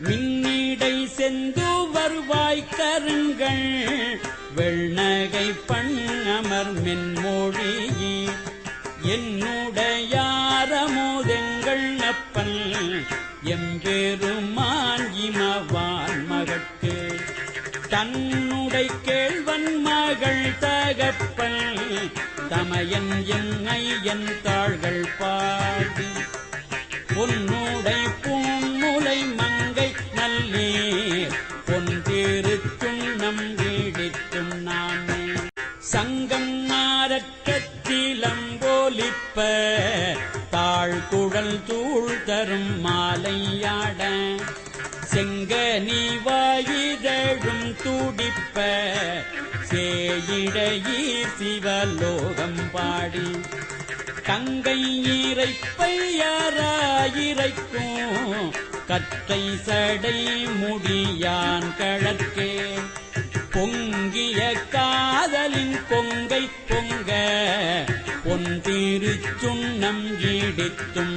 மின்னிடை செந்து வருவாய் கருங்கள் வெள்நகை பண்ணமர் மென்மொழி என்னுடையாரமோதெங்கள் அப்பன் எம்பெருமான் இமவான் மகட்டு தன்னுடை கேள்வன் மகள் தகப்பன் தமையன் என்னை என் தாள்கள் பாடி. பொன்னுடை நல்லீர் நம் திருச்சுண்ணம் வீடித்தும் நாமே. சங்கம் நாரக்கத்திலம்போலிப்ப தாழ்குழல் தூள் தரும் மாலையாட. செங்க நீ வாயிதழும் துடிப்ப சேயிடையீர் சிவலோகம் பாடி. தங்கை இறைப்பையாராயிரைக்கும் கற்றை சடை முடியான் கழற்கே பொங்கிய காதலின் பொங்கை பொங்க பொன் திருச்சுண்ணம் ஈடித்தும்